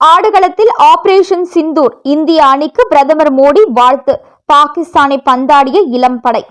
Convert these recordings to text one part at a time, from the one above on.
ஆடுகளத்தில் operation Sindoor இந்திய அணிக்கு பிரதமர் மோடி வாழ்த்து. பாகிஸ்தானை பந்தாடிய இளம் படை.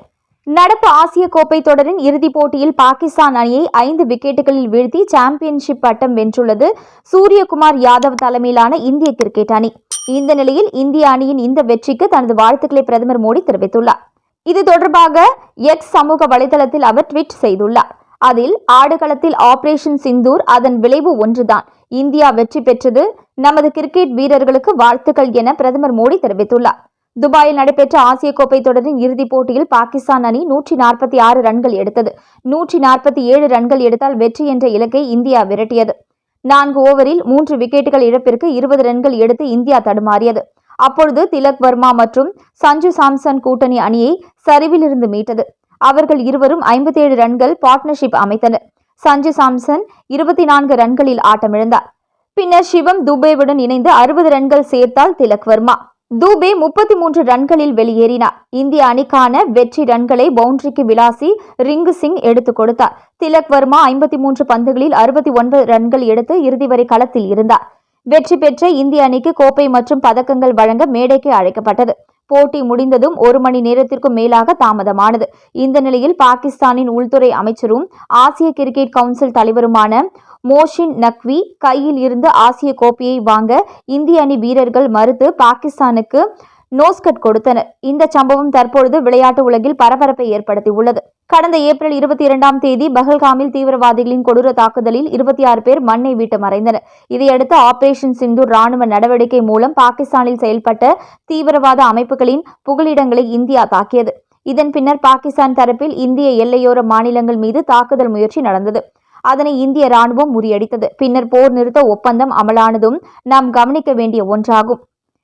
நடப்பு ஆசிய கோப்பை தொடரின் இறுதிப் போட்டியில் பாகிஸ்தான் அணியை ஐந்து விக்கெட்டுகளில் வீழ்த்தி சாம்பியன்ஷிப் பட்டம் வென்றுள்ளது சூரியகுமார் யாதவ் தலைமையிலான இந்திய கிரிக்கெட் அணி. இந்த நிலையில் இந்திய அணியின் இந்த வெற்றிக்கு தனது வாழ்த்துக்களை பிரதமர் மோடி தெரிவித்துள்ளார். இது தொடர்பாக எக்ஸ் சமூக வலைதளத்தில் அவர் ட்வீட் செய்துள்ளார். அதில் ஆடுகளத்தில் ஆபரேஷன் சிந்தூர் அதன் விளைவு ஒன்றுதான். இந்தியா வெற்றி பெற்றது. நமது கிரிக்கெட் வீரர்களுக்கு வாழ்த்துக்கள் என பிரதமர் மோடி தெரிவித்துள்ளார். துபாயில் நடைபெற்ற ஆசிய கோப்பை தொடரின் இறுதிப் போட்டியில் பாகிஸ்தான் அணி நூற்றி நாற்பத்தி ஆறு ரன்கள் எடுத்தது. நூற்றி நாற்பத்தி ஏழு ரன்கள் எடுத்தால் வெற்றி என்ற இலக்கை இந்தியா விரட்டியது. நான்கு ஓவரில் மூன்று விக்கெட்டுகள் இழப்பிற்கு இருபது ரன்கள் எடுத்து இந்தியா தடுமாறியது. அப்பொழுது திலக் வர்மா மற்றும் சஞ்சு சாம்சன் கூட்டணி அணியை சரிவிலிருந்து மீட்டது. அவர்கள் இருவரும் 57 ரன்கள் பார்ட்னர்ஷிப் அமைத்தனர். சஞ்சு சாம்சன் இருபத்தி நான்கு ரன்களில் ஆட்டமிழந்தார். பின்னர் சிவம் துபேவுடன் இணைந்து அறுபது ரன்கள் சேர்த்தால் திலக் வர்மா. தூபே முப்பத்தி மூன்று ரன்களில் வெளியேறினார். இந்திய அணிக்கான வெற்றி ரன்களை பவுண்டரிக்கு விளாசி ரிங்கு சிங் எடுத்துக் கொடுத்தார். திலக் வர்மா ஐம்பத்தி மூன்று பந்துகளில் அறுபத்தி ஒன்பது ரன்கள் எடுத்து இறுதி வரை களத்தில் இருந்தார். வெற்றி பெற்ற இந்திய அணிக்கு கோப்பை மற்றும் பதக்கங்கள் வழங்க மேடைக்கு அழைக்கப்பட்டது. போட்டி முடிந்ததும் ஒரு மணி நேரத்திற்கும் மேலாக தாமதமானது. இந்த நிலையில் பாகிஸ்தானின் உள்துறை அமைச்சரும் ஆசிய கிரிக்கெட் கவுன்சில் தலைவருமான மோஷின் நக்வி கையில் இருந்து ஆசிய கோப்பையை வாங்க இந்திய அணி வீரர்கள் மறுத்து பாகிஸ்தானுக்கு நோஸ்கட் கொடுத்தனர். இந்த சம்பவம் தற்பொழுது விளையாட்டு உலகில் பரபரப்பை ஏற்படுத்தியுள்ளது. கடந்த ஏப்ரல் இருபத்தி இரண்டாம் தேதி பஹல்காமில் தீவிரவாதிகளின் கொடூர தாக்குதலில் இருபத்தி ஆறு பேர் மண்ணை விட்டு மறைந்தனர். இதையடுத்து ஆபரேஷன் சிந்தூர் ராணுவ நடவடிக்கை மூலம் பாகிஸ்தானில் செயல்பட்ட தீவிரவாத அமைப்புகளின் புகலிடங்களை இந்தியா தாக்கியது. இதன் பின்னர் பாகிஸ்தான் தரப்பில் இந்திய எல்லையோர மாநிலங்கள் மீது தாக்குதல் முயற்சி நடந்தது. அதனை இந்திய ராணுவம் முறியடித்தது. பின்னர் போர் நிறுத்த ஒப்பந்தம் அமலானதும் நாம் கவனிக்க வேண்டிய ஒன்றாகும்.